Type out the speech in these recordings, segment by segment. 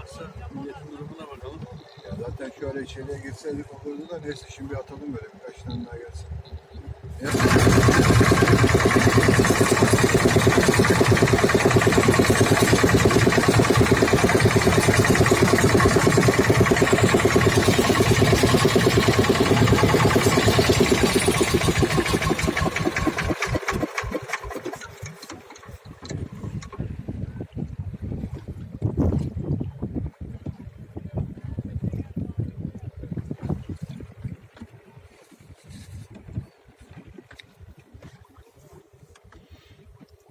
varsa milletin durumuna bakalım. Ya zaten şöyle içeriye girseydik olurdu da neyse şimdi atalım böyle birkaç tane daha gelsin. Neyse.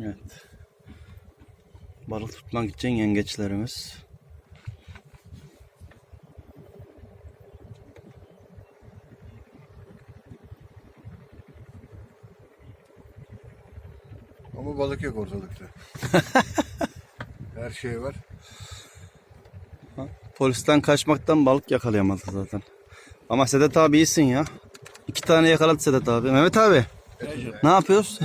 Evet. Balık tutmak için yengeçlerimiz. Ama balık yok ortalıkta. Her şey var. Polisten kaçmaktan balık yakalayamadı zaten. Ama Sedat abi iyisin ya. İki tane yakaladı Sedat abi. Mehmet abi ne yapıyoruz?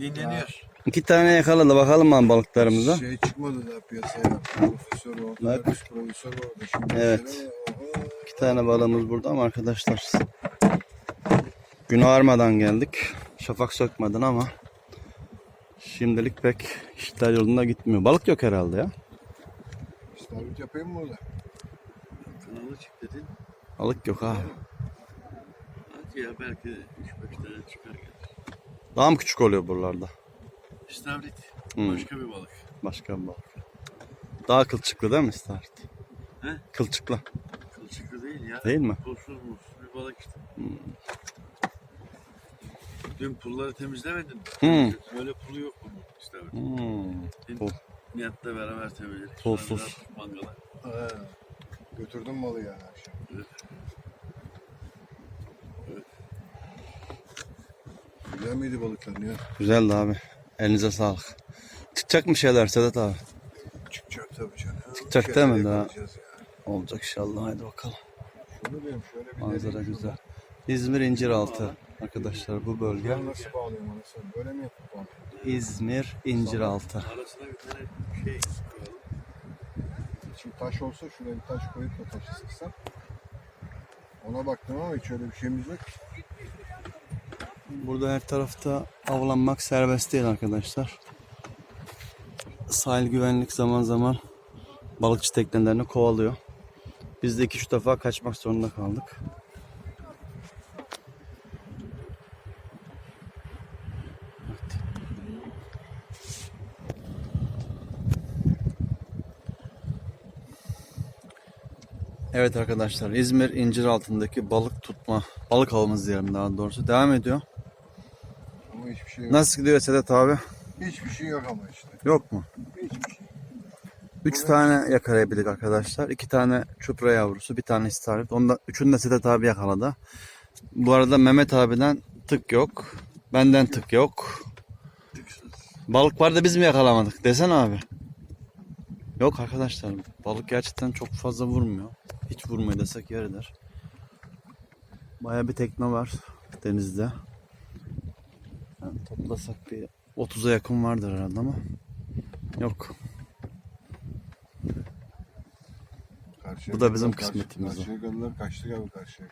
Dinleniyor. İki tane yakaladı bakalım lan balıklarımıza. Şey çıkmadı da piyasaya. Profesör oldu. Bak. Profesör oldu. Şimdi Evet. İki tane balığımız burada ama arkadaşlar. Gün ağarmadan geldik. Şafak sökmeden ama şimdilik pek işler yolunda gitmiyor. Balık yok herhalde ya. İstavrit yapayım mı orada? Kanalı çık dedin. Balık yok abi. Hadi ya belki 3-5 tane çıkar gelir. Daha mı küçük oluyor buralarda? İstavrit. Hmm. Başka bir balık. Başka bir balık. Daha kılçıklı değil mi istavrit? He? Kılçıklı. Kılçıklı değil ya. Değil mi? Pulsuz mutsuz bir balık işte. Dün pulları temizlemedin. mi? Hmm. Böyle pulu yok bunun istavrit. Hmm. Dün Pul. Nihat'la beraber temizledik. Pulsuz. Mangala. He. Götürdüm malı yani akşam. Evet. Güzel miydi balıklar ya? Güzeldi abi. Elinize sağlık. Çıkacak mı şeyler Sedat abi? Çıkacak tabii canım. Çıkacak değil mi daha? Olacak inşallah. Haydi bakalım. Şunu diyeyim şöyle bir Manzara güzel. şuradan. İzmir İnciraltı arkadaşlar bu bölge. Ben nasıl bağlıyorum anasını? Böyle mi yapıp bağlıyorum? İzmir İnciraltı. Arasına bir tane şey koyalım. Şimdi taş olsa şuraya bir taş koyup da taşı sıksam. Ona baktım ama hiç öyle bir şeyimiz yok. Burada her tarafta avlanmak serbest değil arkadaşlar. Sahil güvenlik zaman zaman balıkçı teknelerini kovalıyor. Biz de iki üç defa kaçmak zorunda kaldık. Evet. Arkadaşlar İzmir incir altındaki balık tutma, balık avımız diyelim daha doğrusu devam ediyor. Ama hiçbir şey yok. Nasıl gidiyor Sedat abi? Hiçbir şey yok ama işte. Yok mu? Hiçbir şey. Üç tane yakalayabildik arkadaşlar. İki tane çupra yavrusu, bir tane istavrit. Onda üçünü de Sedat abi yakaladı. Bu arada Mehmet abiden tık yok. Benden tık yok. Balık var da biz mi yakalamadık? Desene abi. Yok arkadaşlar. Balık gerçekten çok fazla vurmuyor. Hiç vurmuyor desek yer eder. Baya bir tekne var denizde. Yani toplasak bir 30'a yakın vardır herhalde ama. Yok. Karşıya Bu da bizim karşı- kısmetimiz o. Karşıya kadar kaçtık abi karşıya.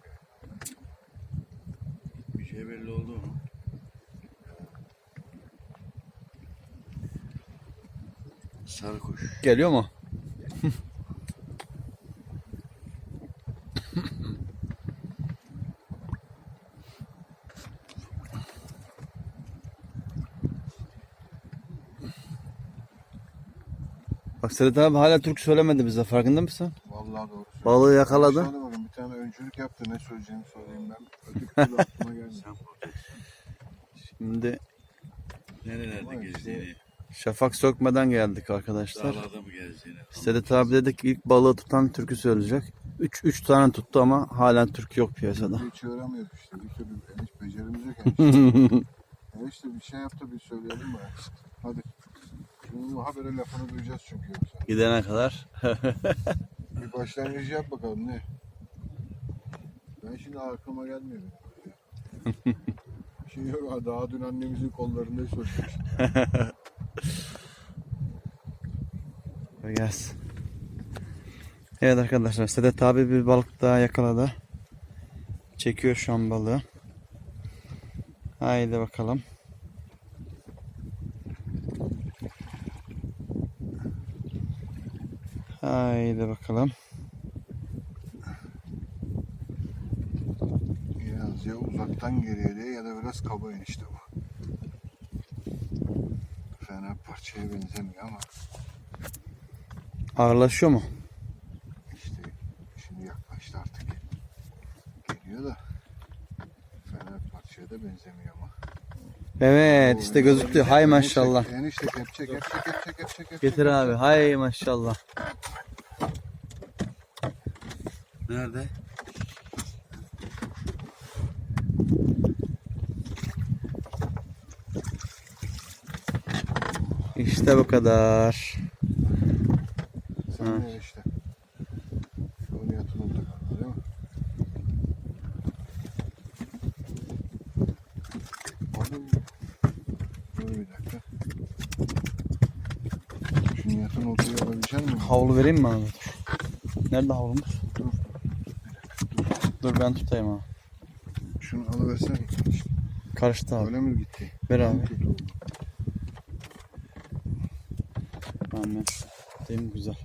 Bir şey belli oldu mu? Sarı kuş. Geliyor mu? Bak Sedat abi hala Türk söylemedi bize farkında mısın? Vallahi doğru. Balığı yakaladı. Bakın bir tane öncülük yaptı ne söyleyeceğimi söyleyeyim ben. Öteki türlü aklıma bulacaksın. Şimdi Nerelerde gezdiğini, şafak sökmeden geldik arkadaşlar. dağlarda mı gezdiğini. Sedat abi dedik ilk balığı tutan Türk'ü söyleyecek. 3 3 tane tuttu ama halen Türk yok piyasada. Hiç öğrenmiyoruz işte. Bir türlü hiç becerimiz yok. Yani. Ya işte bir şey yaptı bir söyleyelim mi? Hadi. Şimdi habere lafını duyacağız çünkü yoksa. Gidene kadar. Bir başlangıcı yap bakalım ne? Ben şimdi aklıma gelmiyor. Bir şey yok. ha, Daha dün annemizin kollarında sormuş. Gelsin. Evet arkadaşlar Sedat abi bir balık daha yakaladı. Çekiyor şu an balığı. Haydi bakalım. Haydi bakalım. Biraz ya uzaktan geliyor diye ya da biraz kaba enişte bu. Fena parçaya benzemiyor ama Ağırlaşıyor mu? işte şimdi yaklaştı artık. Geliyor da fena parçaya da benzemiyor ama. Evet işte gözüktü. Hay maşallah. Enişte kepçe kepçe kepçe kepçe kepçe. Getir abi. Hay maşallah. Nerede? İşte bu kadar. Sen Hı. de enişte. O niyatın oldu galiba değil mi? Dur bir dakika. Şu niyatın olduğu alabilecek misin? Havlu vereyim mi abi? Nerede havlumuz? Dur. Dur ben tutayım abi. Şunu alıversen. Karıştı abi. Öyle mi gitti? Ver abi. Tamam ben tutayım güzel.